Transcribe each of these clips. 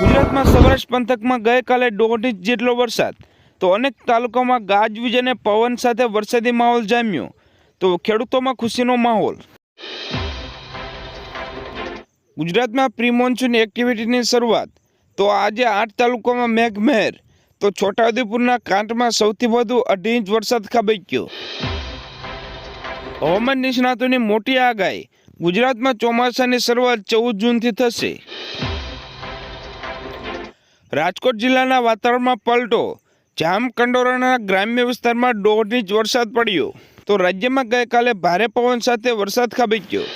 ગુજરાતમાં સૌરાષ્ટ્ર પંથકમાં ગઈકાલે દોઢ ઇંચ જેટલો વરસાદ. તો અનેક તાલુકામાં ગાજવીજ અને પવન સાથે વરસાદી માહોલ જામ્યો. તો ખેડૂતોમાં ખુશીનો માહોલ. ગુજરાતમાં પ્રી મોન્સૂન એક્ટિવિટીની શરૂઆત. તો આજે આઠ તાલુકામાં મેઘમહેર. તો છોટાઉદેપુરના કાંઠમાં સૌથી વધુ અઢી ઇંચ વરસાદ ખાબક્યો. હવામાન નિષ્ણાતોની મોટી આગાહી. ગુજરાતમાં ચોમાસાની શરૂઆત ચૌદ જૂનથી થશે. રાજકોટ જિલ્લાના વાતાવરણમાં પલટો. જામકંડોરાના ગ્રામ્ય વિસ્તારમાં દોઢ ઇંચ વરસાદ પડ્યો. તો રાજ્યમાં ગઈકાલે ભારે પવન સાથે વરસાદ ખાબક્યો.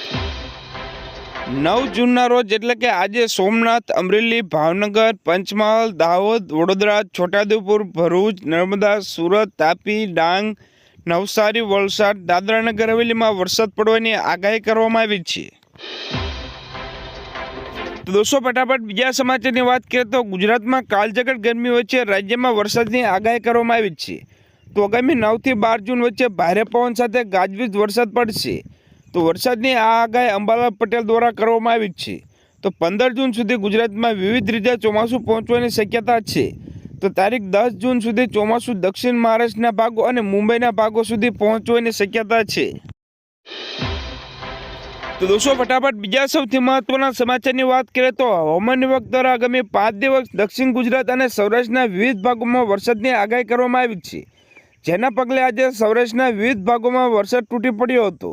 નવ જૂનના રોજ એટલે કે આજે સોમનાથ, અમરેલી, ભાવનગર, પંચમહાલ, દાહોદ, વડોદરા, છોટાઉદેપુર, ભરૂચ, નર્મદા, સુરત, તાપી, ડાંગ, નવસારી, વલસાડ, દાદરા નગર હવેલીમાં વરસાદ પડવાની આગાહી કરવામાં આવી છે. તો દોસ્તો, ફટાફટ બીજા સમાચારની વાત કરીએ તો ગુજરાતમાં કાળઝગડ ગરમી વચ્ચે રાજ્યમાં વરસાદની આગાહી કરવામાં આવી છે. તો આગામી નવથી બાર જૂન વચ્ચે ભારે પવન સાથે ગાજવીજ વરસાદ પડશે. તો વરસાદની આ આગાહી અંબાલાલ પટેલ દ્વારા કરવામાં આવી છે. તો પંદર જૂન સુધી ગુજરાતમાં વિવિધ રીતે ચોમાસું પહોંચવાની શક્યતા છે. તો તારીખ દસ જૂન સુધી ચોમાસું દક્ષિણ મહારાષ્ટ્રના ભાગો અને મુંબઈના ભાગો સુધી પહોંચવાની શક્યતા છે. તો દોસ્તો, ફટાફટ બીજા સૌથી મહત્વના સમાચારની વાત કરીએ તો હવામાન વિભાગ દ્વારા આગામી પાંચ દિવસ દક્ષિણ ગુજરાત અને સૌરાષ્ટ્રના વિવિધ ભાગોમાં વરસાદની આગાહી કરવામાં આવી છે. જેના પગલે આજે સૌરાષ્ટ્રના વિવિધ ભાગોમાં વરસાદ તૂટી પડ્યો હતો.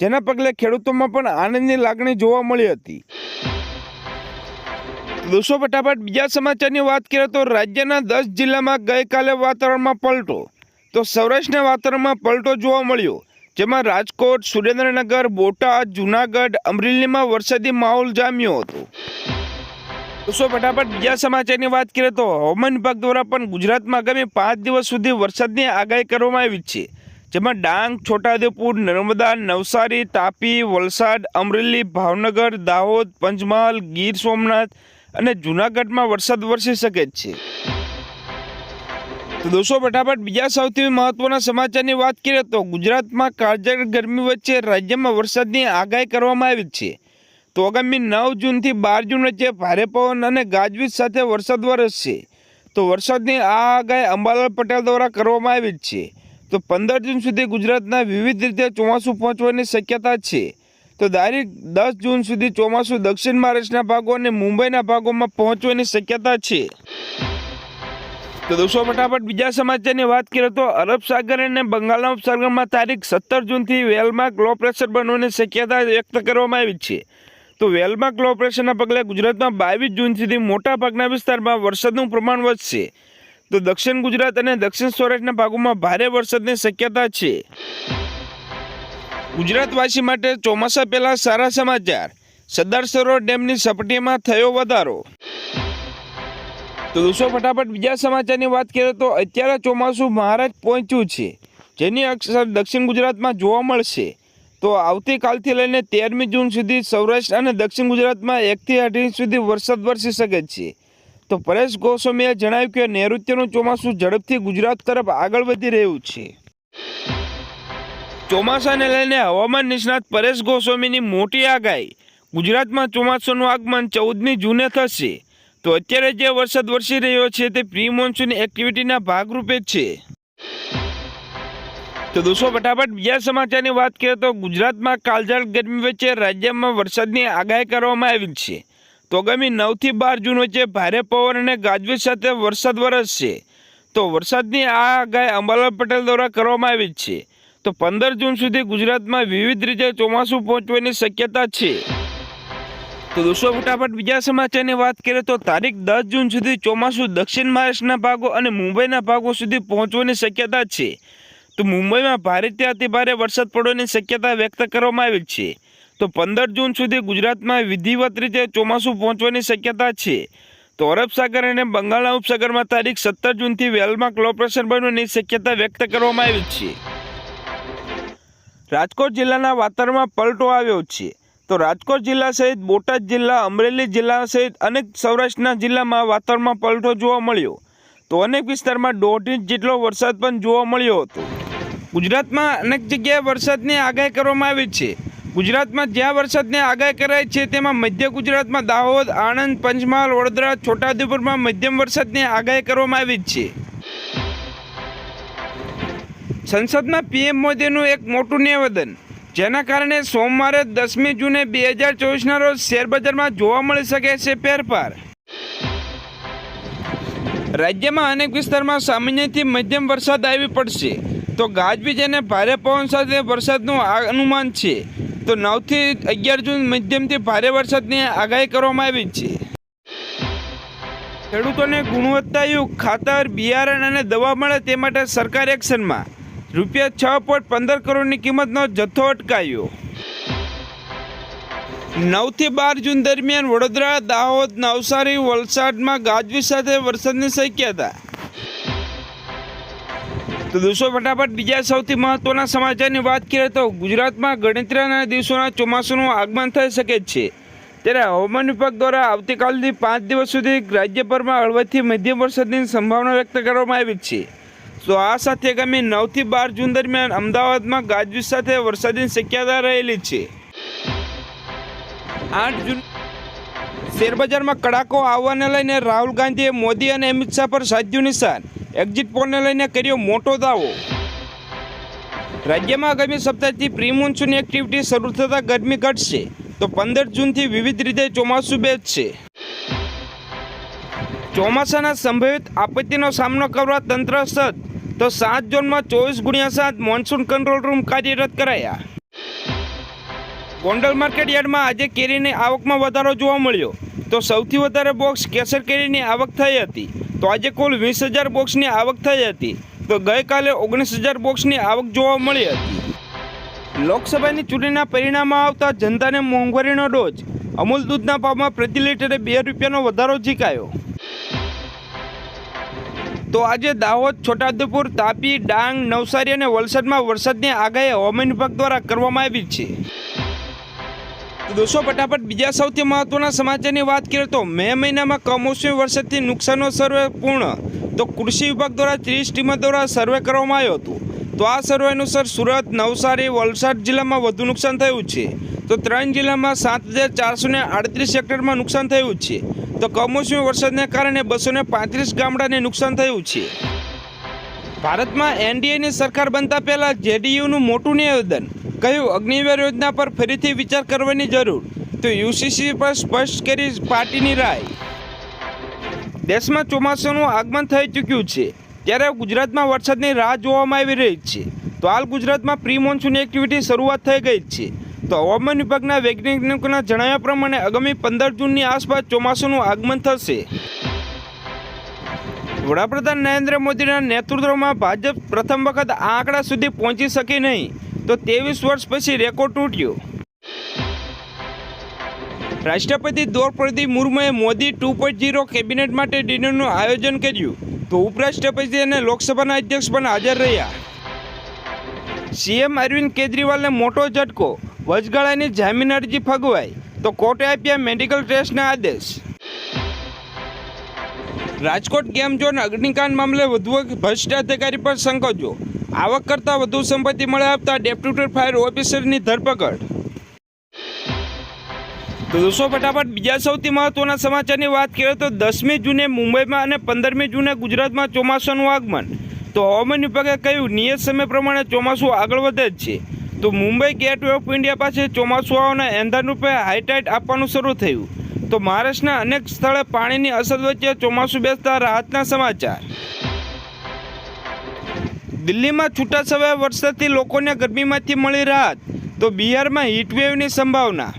જેના પગલે ખેડૂતોમાં પણ આનંદની લાગણી જોવા મળી હતી. દોસ્તો, ફટાફટ બીજા સમાચારની વાત કરીએ તો રાજ્યના દસ જિલ્લામાં ગઈકાલે વાતાવરણમાં પલટો. તો સૌરાષ્ટ્રના વાતાવરણમાં પલટો જોવા મળ્યો. જેમાં રાજકોટ, સુરેન્દ્રનગર, બોટાદ, જુનાગઢ, અમરેલીમાં વરસાદી માહોલ જામ્યો હતો. દોસ્તો ફટાફટ બીજા સમાચારની વાત કરીએ તો હવામાન વિભાગ દ્વારા પણ ગુજરાતમાં આગામી પાંચ દિવસ સુધી વરસાદની આગાહી કરવામાં આવી છે. જેમાં ડાંગ, છોટાઉદેપુર, નર્મદા, નવસારી, તાપી, વલસાડ, અમરેલી, ભાવનગર, દાહોદ, પંચમહાલ, ગીર સોમનાથ અને જુનાગઢમાં વરસાદ વરસી શકે છે. તો દોસ્તો, ફટાફટ બીજા સૌથી મહત્વના સમાચારની વાત કરીએ તો ગુજરાતમાં કાળઝાળ ગરમી વચ્ચે રાજ્યમાં વરસાદની આગાહી કરવામાં આવી છે. તો આગામી નવ જૂનથી બાર જૂન વચ્ચે ભારે પવન અને ગાજવીજ સાથે વરસાદ વરસશે. તો વરસાદની આ આગાહી અંબાલાલ પટેલ દ્વારા કરવામાં આવી છે. તો પંદર જૂન સુધી ગુજરાતના વિવિધ રીતે ચોમાસું પહોંચવાની શક્યતા છે. તો તારીખ દસ જૂન સુધી ચોમાસું દક્ષિણ મહારાષ્ટ્રના ભાગો અને મુંબઈના ભાગોમાં પહોંચવાની શક્યતા છે. તો દોસ્તો, ફટાફટ બીજા સમાચારની વાત કરીએ તો અરબ સાગર અને બંગાળના ઉપસાગરમાં તારીખ સત્તર જૂનથી વેલમાં લો પ્રેશર બનવાની શક્યતા વ્યક્ત કરવામાં આવી છે. તો વેલમાં લો પ્રેશરના પગલે ગુજરાતમાં બાવીસ જૂન સુધી મોટાભાગના વિસ્તારમાં વરસાદનું પ્રમાણ વધશે. તો દક્ષિણ ગુજરાત અને દક્ષિણ સૌરાષ્ટ્રના ભાગોમાં ભારે વરસાદની શક્યતા છે. ગુજરાતવાસી માટે ચોમાસા પહેલા સારા સમાચાર. સરદાર સરોવર ડેમની સપાટીમાં થયો વધારો. તો દોસ્તો, ફટાફટ બીજા સમાચારની વાત કરીએ તો અત્યારે ચોમાસું મહારાષ્ટ્ર પહોંચ્યું છે, જેની અક્ષર દક્ષિણ ગુજરાતમાં જોવા મળશે. તો આવતીકાલથી લઈને તેરમી જૂન સુધી સૌરાષ્ટ્ર અને દક્ષિણ ગુજરાતમાં એકથી અઢી ઇંચ સુધી વરસાદ વરસી શકે છે. તો પરેશ ગોસ્વામીએ જણાવ્યું કે નૈઋત્યનું ચોમાસું ઝડપથી ગુજરાત તરફ આગળ વધી રહ્યું છે. ચોમાસાને લઈને હવામાન નિષ્ણાત પરેશ ગોસ્વામીની મોટી આગાહી. ગુજરાતમાં ચોમાસાનું આગમન ચૌદમી જૂને થશે. તો અત્યારે જે વરસાદ વરસી રહ્યો છે તે પ્રી મોન્સૂન એક્ટિવિટીના ભાગરૂપે છે. તો દોસ્તો, ફટાફટ બીજા સમાચારની વાત કરીએ તો ગુજરાતમાં કાળઝાળ ગરમી વચ્ચે રાજ્યમાં વરસાદની આગાહી કરવામાં આવી છે. તો આગામી નવથી બાર જૂન વચ્ચે ભારે પવન અને ગાજવીજ સાથે વરસાદ વરસશે. તો વરસાદની આ આગાહી અંબાલાલ પટેલ દ્વારા કરવામાં આવી છે. તો પંદર જૂન સુધી ગુજરાતમાં વિવિધ રીતે ચોમાસું પહોંચવાની શક્યતા છે. તો દોસ્તો, ફટાફટ બીજા સમાચારની વાત કરીએ તો તારીખ દસ જૂન સુધી ચોમાસું દક્ષિણ મહારાષ્ટ્રના ભાગો અને મુંબઈના ભાગો સુધી પહોંચવાની શક્યતા છે. તો મુંબઈમાં ભારેથી અતિ ભારે વરસાદ પડવાની શક્યતા વ્યક્ત કરવામાં આવી છે. તો પંદર જૂન સુધી ગુજરાતમાં વિધિવત રીતે ચોમાસું પહોંચવાની શક્યતા છે. તો અરબ સાગર અને બંગાળના ઉપસાગરમાં તારીખ સત્તર જૂનથી વેલમાં ક્લો પ્રેશર બનવાની શક્યતા વ્યક્ત કરવામાં આવી છે. રાજકોટ જિલ્લાના વાતાવરણમાં પલટો આવ્યો છે. તો રાજકોટ જિલ્લા સહિત બોટાદ જિલ્લા, અમરેલી જિલ્લા સહિત અનેક સૌરાષ્ટ્રના જિલ્લામાં વાતાવરણમાં પલટો જોવા મળ્યો. તો અનેક વિસ્તારમાં દોઢ ઇંચ જેટલો વરસાદ પણ જોવા મળ્યો હતો. ગુજરાતમાં અનેક જગ્યાએ વરસાદની આગાહી કરવામાં આવી છે. ગુજરાતમાં જ્યાં વરસાદની આગાહી કરાઈ છે તેમાં મધ્ય ગુજરાતમાં દાહોદ, આણંદ, પંચમહાલ, વડોદરા, છોટાઉદેપુરમાં મધ્યમ વરસાદની આગાહી કરવામાં આવી છે. સંસદમાં પીએમ મોદીનું એક મોટું નિવેદન. જેના કારણે સોમવારે દસમી જૂને બે હજાર ચોવીસના રોજ શેરબજારમાં જોવા મળી શકે છે ફેરફાર રાજ્યમાં અનેક વિસ્તારમાં સામાન્યથી મધ્યમ વરસાદ આવી પડશે. તો ગાજવીજ અને ભારે પવન સાથે વરસાદનું અનુમાન છે. તો નવથી અગિયાર જૂન મધ્યમથી ભારે વરસાદની આગાહી કરવામાં આવી છે. ખેડૂતોને ગુણવત્તાયુક્ત ખાતર, બિયારણ અને દવા મળે તે માટે સરકાર એક્શનમાં. રૂપિયા છ પોઈન્ટ પંદર કરોડની કિંમતનો જથ્થો અટકાયો. નવથી બાર જૂન દરમિયાન વડોદરા, દાહોદ, નવસારી, વલસાડમાં ગાજવીજ સાથે વરસાદની શક્યતા તો દોસ્તો, ફટાફટ બીજા સૌથી મહત્વના સમાચારની વાત કરીએ તો ગુજરાતમાં ગણતરીના દિવસોના ચોમાસાનું આગમન થઈ શકે છે. ત્યારે હવામાન વિભાગ દ્વારા આવતીકાલથી પાંચ દિવસ સુધી રાજ્યભરમાં હળવદથી મધ્યમ વરસાદની સંભાવના વ્યક્ત કરવામાં આવી છે. તો આ સાથે આગામી નવથી બાર જૂન દરમિયાન અમદાવાદમાં ગાજવીજ સાથે વરસાદની શક્યતા રહેલી છે. આઠ જૂન શેરબજારમાં કડાકો આવવાને લઈને રાહુલ ગાંધીએ મોદી અને અમિત શાહ પર સાધ્યું નિશાન. એક્ઝિટ પોલને લઈને કર્યો મોટો દાવો. રાજ્યમાં આગામી સપ્તાહથી પ્રી મોન્સૂન એક્ટિવિટી શરૂ થતાં ગરમી ઘટશે. તો પંદર જૂનથી વિવિધ રીતે ચોમાસું બેસશે. ચોમાસાના સંભવિત આપત્તિનો સામનો કરવા તંત્ર સજ્જ. તો સાત ઝોનમાં ચોવીસ ગુણ્યા સાત મોન્સૂન કંટ્રોલ રૂમ કાર્યરત કરાયા. ગોંડલ માર્કેટ યાર્ડમાં આજે કેરીની આવકમાં વધારો જોવા મળ્યો. તો સૌથી વધારે બોક્સ કેસર કેરીની આવક થઈ હતી. તો આજે કુલ વીસ હજાર બોક્સની આવક થઈ હતી. તો ગઈકાલે ઓગણીસ હજાર બોક્સની આવક જોવા મળી હતી. લોકસભાની ચૂંટણીના પરિણામો આવતા જનતાને મોંઘવારીનો ડોજ અમૂલ દૂધના ભાવમાં પ્રતિ લીટરે બે રૂપિયાનો વધારો ઝીકાયો. તો આજે દાહોદ, છોટાઉદેપુર, તાપી, ડાંગ, નવસારી અને વલસાડમાં વરસાદની આગાહી હવામાન વિભાગ દ્વારા કરવામાં આવી છે. દોસ્તો, ફટાફટ બીજા સૌથી મહત્વના સમાચારની વાત કરીએ તો મે મહિનામાં કમોસમી વરસાદથી નુકસાનનો સર્વે પૂર્ણ. તો કૃષિ વિભાગ દ્વારા ત્રીસ ટીમો દ્વારા સર્વે કરવામાં આવ્યો હતો. તો આ સર્વે અનુસાર સુરત, નવસારી, વલસાડ જિલ્લામાં વધુ નુકસાન થયું છે. તો ત્રણ જિલ્લામાં સાત હજાર ચારસો ને આડત્રીસ હેક્ટરમાં નુકસાન થયું છે. તો કમોસમી વરસાદને કારણે બસો પાંત્રીસ ગામડાને નુકસાન થયું છે. ભારતમાં એનડીએની સરકાર બનતા પહેલા જેડીયુનું મોટું નિવેદન, કહ્યું અગ્નિવીર યોજના પર ફરીથી વિચાર કરવાની જરૂર, તો યુસીસી પર સ્પષ્ટ કરી પાર્ટીની રાય. દેશમાં ચોમાસાનું આગમન થઈ ચૂક્યું છે, ત્યારે ગુજરાતમાં વરસાદની રાહ જોવામાં આવી રહી છે. તો હાલ ગુજરાતમાં પ્રી મોન્સૂન એક્ટિવિટી શરૂઆત થઈ ગઈ છે. તો હવામાન વિભાગના વૈજ્ઞાનિકોના જણાવ્યા પ્રમાણે આગામી પંદર જૂનની આસપાસ ચોમાસાનું આગમન થશે. વડાપ્રધાન નરેન્દ્ર મોદીના નેતૃત્વમાં ભાજપ પ્રથમ વખત આ આંકડા સુધી પહોંચી શકી નહીં, તો ત્રેવીસ વર્ષ પછી રેકોર્ડ તૂટ્યો. રાષ્ટ્રપતિ Draupadi મુર્મુએ Modi two point zero cabinet માટે ડિનરનું આયોજન કર્યું, તો ઉપરાષ્ટ્રપતિ અને લોકસભાના અધ્યક્ષ પણ હાજર રહ્યા. સીએમ અરવિંદ કેજરીવાલને મોટો ઝટકો વચગાળાની જામીન અરજી ફગવાઈ, તો કોર્ટે આપ્યા મેડિકલ ટેસ્ટના આદેશ. રાજકોટ ગેમ ઝોન અગ્નિકાંડ મામલે વધુ ભ્રષ્ટ અધિકારી પર સંકોચો. આવક કરતાં વધુ સંપત્તિ મળે આપતા ડેપ્યુટી ફાયર ઓફિસરની ધરપકડ. તો દોસ્તો, ફટાફટ બીજા સૌથી મહત્વના સમાચારની વાત કરીએ તો દસમી જૂને મુંબઈમાં અને પંદરમી જૂને ગુજરાતમાં ચોમાસાનું આગમન. તો હવામાન વિભાગે કહ્યું, નિયત સમય પ્રમાણે ચોમાસું આગળ વધે જ છે. તો મુંબઈ ગેટવે ઓફ ઇન્ડિયા પાસે ચોમાસું આવવાના એંધાણ હાઈટાઈટ આપવાનું શરૂ થયું. તો મહારાષ્ટ્રના અનેક સ્થળે પાણીની અસર વચ્ચે ચોમાસું બેસતા રાહતના સમાચાર. દિલ્હીમાં છૂટાછવાયા વરસાદથી લોકોને ગરમીમાંથી મળી રાહત. તો બિહારમાં હીટવેવની સંભાવના.